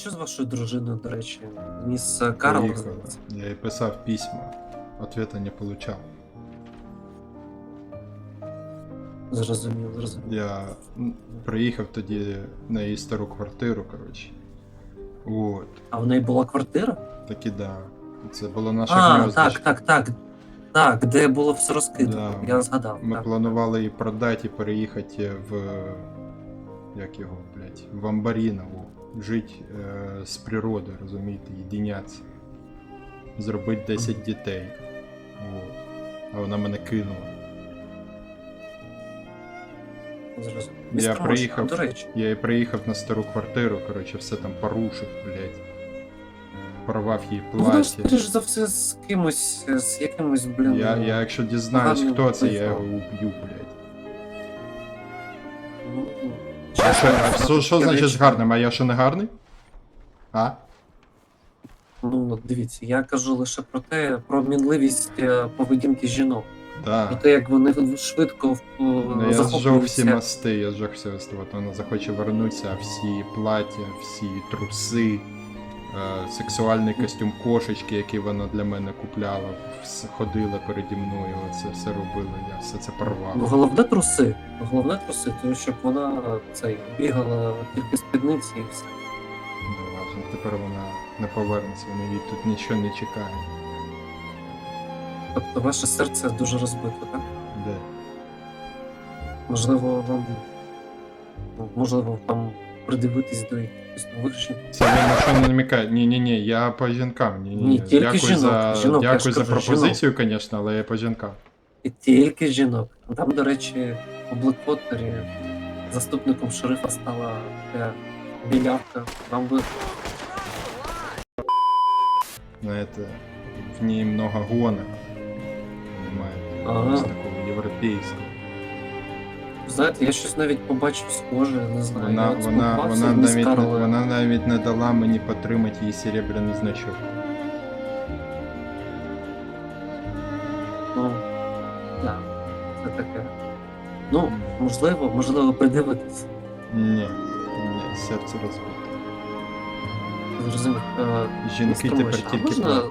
що з вашою дружиною, до речі? Міс е, Карл? Поїхала. Я їй писав письма, ответа не получав. Зрозумів, зрозумів. Я приїхав тоді на її стару квартиру, коротше. От, А в неї була квартира? таки да. Це було наше А, так, так, так. Так, де було все розкидано. Да. Я згадав. Ми так. планували її продати і переїхати в. Як його, блядь, в Амбаріново. Жити е, з природою, розумієте, єдинятися. Зробити 10 дітей. От. А вона мене кинула. Зрозумів. Я Мош, приїхав. До речі, Я і приїхав на стару квартиру, коротше, все там порушив, блядь. Порвав їй ну, вона ж, плаття. скоріш за все, з кимось, з якимось, блін. Я, я якщо дізнаюсь, гарним хто це, я його уб'ю, блядь. ну, А що, а що, що значить з гарним? А я що не гарний? А? Ну, от дивіться, я кажу лише про те, про мінливість е, поведінки жінок. Про Да. те, як вони швидко в- Ну, я зжег всі захоплюються. мости, я зжег все. От вона захоче вернутися, всі плаття, всі труси, е, сексуальний костюм кошечки, який вона для мене купляла, ходила переді мною, це все робила, я все це Ну, порвав. головне труси. Головне труси, тому щоб вона цей бігала тільки спідниці і все. Не важно, тепер вона не повернеться, вона їй тут нічого не чекає. Тобто ваше серце дуже розбите, так? Де? Можливо, вам ну, можливо вам придивитись до якихось нових жінок. Це він на що не намікає? Ні, ні, ні, я по жінкам. Ні, ні, Ні, тільки дякую жінок, за, жінок, я дякую ж за кажу, пропозицію, звісно, але я по жінкам. І тільки жінок. Там, до речі, у Блеквотері заступником шерифа стала така білявка. Вам би Знаєте, в ній много гонок. Немає Ага. якогось такого європейського. Знаєте, я щось навіть побачив схоже, не знаю. Вона, я вона, вона, навіть, не- вона навіть не дала мені потримати її серебряний значок. Ну, да, це таке. Ну, можливо, можливо, придивитись. Ні, ні, серце розбите. Зрозумів. Е, Жінки тепер тільки можна-.